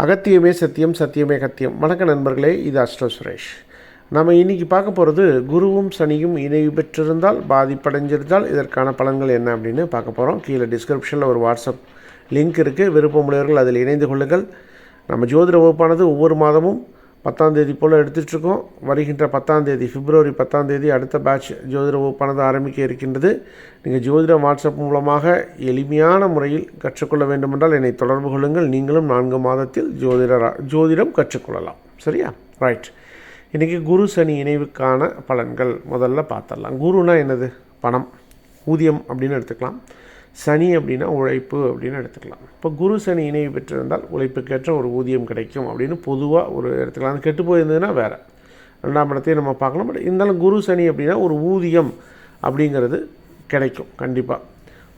அகத்தியமே சத்தியம் சத்தியமே கத்தியம் வணக்க நண்பர்களே இது அஸ்ட்ரோ சுரேஷ். நம்ம இன்னைக்கு பார்க்க போகிறது குருவும் சனியும் இணைவு பெற்றிருந்தால் பாதிப்படைஞ்சிருந்தால் இதற்கான பலன்கள் என்ன அப்படின்னு பார்க்க போகிறோம் கீழே டிஸ்கிரிப்ஷனில் ஒரு வாட்ஸ்அப் லிங்க் இருக்குது விருப்பமுடையவர்கள் அதில் இணைந்து கொள்ளுங்கள். நம்ம ஜோதிட வகுப்பானது ஒவ்வொரு மாதமும் பத்தாந்தேதி போல் எடுத்துகிட்ருக்கோம் வருகின்ற பத்தாந்தேதி பிப்ரவரி பத்தாந்தேதி அடுத்த பேட்ச் ஜோதிட வகுப்பானது ஆரம்பிக்க இருக்கின்றது. நீங்கள் ஜோதிடம் வாட்ஸ்அப் மூலமாக எளிமையான முறையில் கற்றுக்கொள்ள வேண்டுமென்றால் என்னை தொடர்பு கொள்ளுங்கள். நீங்களும் நான்கு மாதத்தில் ஜோதிட ஜோதிடம் கற்றுக்கொள்ளலாம். சரியா? ரைட் இன்றைக்கி குரு சனி இணைவுக்கான பலன்கள் முதல்ல பார்த்துடலாம். குருனா என்னது? பணம். ஊதியம் அப்படின்னு எடுத்துக்கலாம். சனி அப்படின்னா உழைப்பு அப்படின்னு எடுத்துக்கலாம். இப்போ குரு சனி இணைவு பெற்றிருந்தால் உழைப்புக்கேற்ற ஒரு ஊதியம் கிடைக்கும் அப்படின்னு பொதுவாக ஒரு எடுத்துக்கலாம் அது கெட்டு போயிருந்ததுன்னா வேறு. ரெண்டாம் இடத்தையும் நம்ம பார்க்கலாம். பட் இருந்தாலும் குரு சனி அப்படின்னா ஒரு ஊதியம் அப்படிங்கிறது கிடைக்கும் கண்டிப்பாக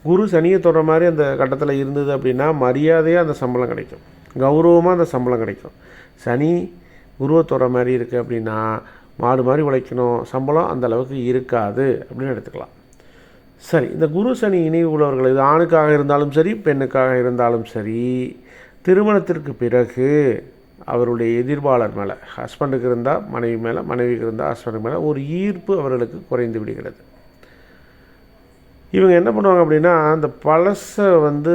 குரு சனியை தொடுற மாதிரி அந்த கட்டத்தில் இருந்தது அப்படின்னா மரியாதையாக அந்த சம்பளம் கிடைக்கும். கௌரவமாக அந்த சம்பளம் கிடைக்கும். சனி குருவை தொடர மாதிரி இருக்குது அப்படின்னா மாடு மாதிரி உழைக்கணும். சம்பளம் அந்த அளவுக்கு இருக்காது அப்படின்னு எடுத்துக்கலாம். சரி இந்த குரு சனி இணைவு உள்ளவர்கள் இது ஆணுக்காக இருந்தாலும் சரி பெண்ணுக்காக இருந்தாலும் சரி திருமணத்திற்கு பிறகு அவருடைய எதிர்ப்பாளர் மேலே ஹஸ்பண்டுக்கு இருந்தால் மனைவி மேலே மனைவிக்கு இருந்தால் ஹஸ்பண்டுக்கு மேலே ஒரு ஈர்ப்பு அவர்களுக்கு குறைந்து விடுகிறது. இவங்க என்ன பண்ணுவாங்க அப்படின்னா அந்த பழசை வந்து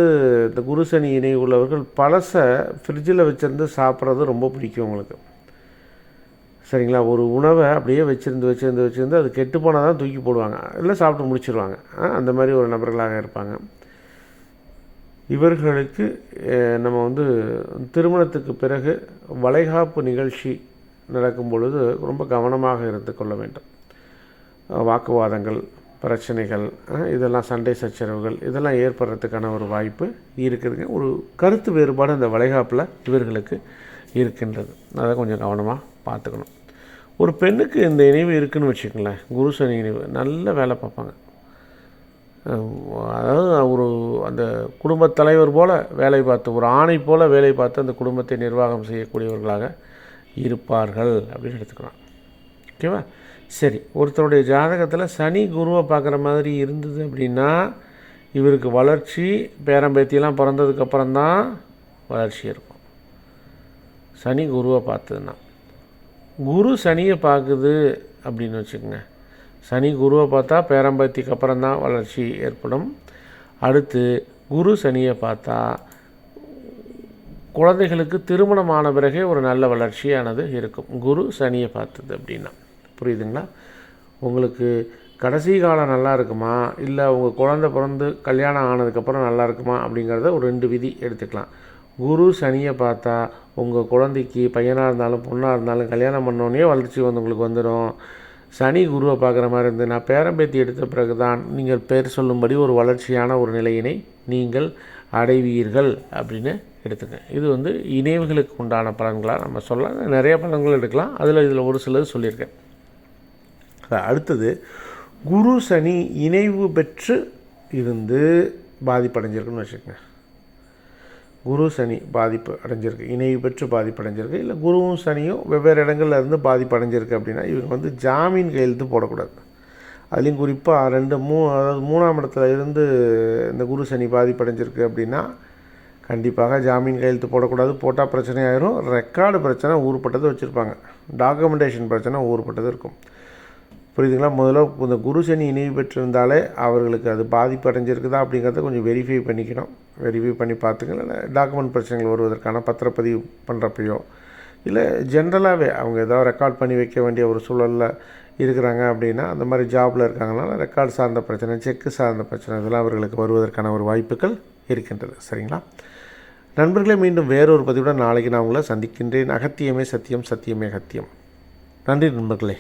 இந்த குரு சனி இணைவு உள்ளவர்கள் பழசை ஃப்ரிட்ஜில் வச்சுருந்து சாப்பிட்றது ரொம்ப பிடிக்கும் அவங்களுக்கு சரிங்களா? ஒரு உணவை அப்படியே வச்சுருந்து வச்சுருந்து வச்சுருந்து அது கெட்டு போனால் தான் தூக்கி போடுவாங்க. இல்லை சாப்பிட்டு முடிச்சிருவாங்க. அந்த மாதிரி ஒரு நபர்களாக இருப்பாங்க. இவர்களுக்கு நம்ம வந்து திருமணத்துக்கு பிறகு வளைகாப்பு நிகழ்ச்சி நடக்கும் பொழுது ரொம்ப கவனமாக இருந்து கொள்ள வேண்டும். வாக்குவாதங்கள் பிரச்சனைகள் இதெல்லாம் சண்டை சச்சரவுகள் இதெல்லாம் ஏற்படுறதுக்கான ஒரு வாய்ப்பு இருக்குதுங்க. ஒரு கருத்து வேறுபாடு அந்த வளைகாப்பில் இவர்களுக்கு இருக்கின்றது. அதை கொஞ்சம் கவனமாக பார்த்துக்கணும். ஒரு பெண்ணுக்கு இந்த இணைவு இருக்குதுன்னு வச்சுக்கோங்களேன் குரு சனி இணைவு நல்ல வேலை பார்ப்பாங்க. அதாவது ஒரு அந்த குடும்பத் தலைவர் போல் வேலை பார்த்து ஒரு ஆணை போல் வேலை பார்த்து அந்த குடும்பத்தை நிர்வாகம் செய்யக்கூடியவர்களாக இருப்பார்கள் அப்படின்னு எடுத்துக்கலாம். ஓகேவா? சரி ஒருத்தருடைய ஜாதகத்தில் சனி குருவை பார்க்குற மாதிரி இருந்தது அப்படின்னா இவருக்கு வளர்ச்சி பேரம்பேத்தியெல்லாம் பிறந்ததுக்கப்புறம் தான் வளர்ச்சி இருக்கும். சனி குருவை பார்த்ததுன்னா. குரு சனியை பார்க்குது அப்படின்னு வச்சுக்கோங்க. சனி குருவை பார்த்தா பேரம்பத்திக்கு அப்புறம் தான் வளர்ச்சி ஏற்படும். அடுத்து குரு சனியை பார்த்தா குழந்தைகளுக்கு திருமணமான பிறகே ஒரு நல்ல வளர்ச்சியானது இருக்கும். குரு சனியை பார்த்தது அப்படின்னா. புரியுதுங்களா? உங்களுக்கு கடைசி காலம் நல்லா இருக்குமா? இல்லை உங்கள் குழந்தை பிறந்து கல்யாணம் ஆனதுக்கப்புறம் நல்லா இருக்குமா அப்படிங்கிறத ஒரு ரெண்டு விதி எடுத்துக்கலாம். குரு சனியை பார்த்தா உங்கள் குழந்தைக்கு பையனாக இருந்தாலும் பொண்ணாக இருந்தாலும் கல்யாணம் பண்ணோன்னே வளர்ச்சி வந்து உங்களுக்கு வந்துடும் சனி குருவை பார்க்குற மாதிரி இருந்து நான் பேரம்பேத்தி எடுத்த பிறகு தான் நீங்கள் பேர் சொல்லும்படி ஒரு வளர்ச்சியான ஒரு நிலையினை நீங்கள் அடைவீர்கள் அப்படின்னு எடுத்துங்க இது வந்து இணைவுகளுக்கு உண்டான பலன்களாக நம்ம சொல்ல நிறைய பலன்கள் எடுக்கலாம். அதில் இதில் ஒரு சிலது சொல்லியிருக்கேன். அடுத்தது குரு சனி இணைவு பெற்று இருந்து பாதிப்படைஞ்சிருக்குன்னு வச்சுக்கோங்க. குரு சனி பாதிப்பு அடைஞ்சிருக்கு. இணைவு பெற்று பாதிப்பு அடைஞ்சிருக்கு. இல்லை குருவும் சனியும் வெவ்வேறு இடங்கள்ல இருந்து பாதிப்பு அடைஞ்சிருக்கு அப்படின்னா இவங்க வந்து ஜாமீன் கையெழுத்து போடக்கூடாது. அதுலேயும் குறிப்பாக ரெண்டு மூ அதாவது மூணாம் இடத்துல இருந்து இந்த குரு சனி பாதிப்பு அடைஞ்சிருக்கு அப்படின்னா கண்டிப்பாக ஜாமீன் கையெழுத்து போடக்கூடாது. போட்டால் பிரச்சனை ஆயிரும். ரெக்கார்டு பிரச்சனை ஊறுப்பட்டது வச்சுருப்பாங்க. டாக்குமெண்டேஷன் பிரச்சனை ஊறுப்பட்டது இருக்கும். புரியுதுங்களா? முதல்ல இந்த குரு சனி இணைவு பெற்றிருந்தாலே அவர்களுக்கு அது பாதிப்பு அடைஞ்சிருக்குதா அப்படிங்கிறத கொஞ்சம் வெரிஃபை பண்ணிக்கணும். ரிவ்யூ பண்ணி பார்த்துங்க இல்லை டாக்குமெண்ட் பிரச்சனைகள் வருவதற்கான பத்திரப்பதிவு பண்ணுறப்பையோ இல்லை ஜென்ரலாகவே அவங்க ஏதாவது ரெக்கார்ட் பண்ணி வைக்க வேண்டிய ஒரு சூழலில் இருக்கிறாங்க அப்படின்னா அந்த மாதிரி ஜாபில் இருக்காங்கனால ரெக்கார்டு சார்ந்த பிரச்சனை செக்கு சார்ந்த பிரச்சனை இதெல்லாம் அவர்களுக்கு வருவதற்கான ஒரு வாய்ப்புகள் இருக்கின்றது. சரிங்களா? நண்பர்களே மீண்டும் வேறொரு பதிவுடன் நாளைக்கு நான் உங்களை சந்திக்கின்றேன். அகத்தியமே சத்தியம் சத்தியமே அகத்தியம். நன்றி நண்பர்களே.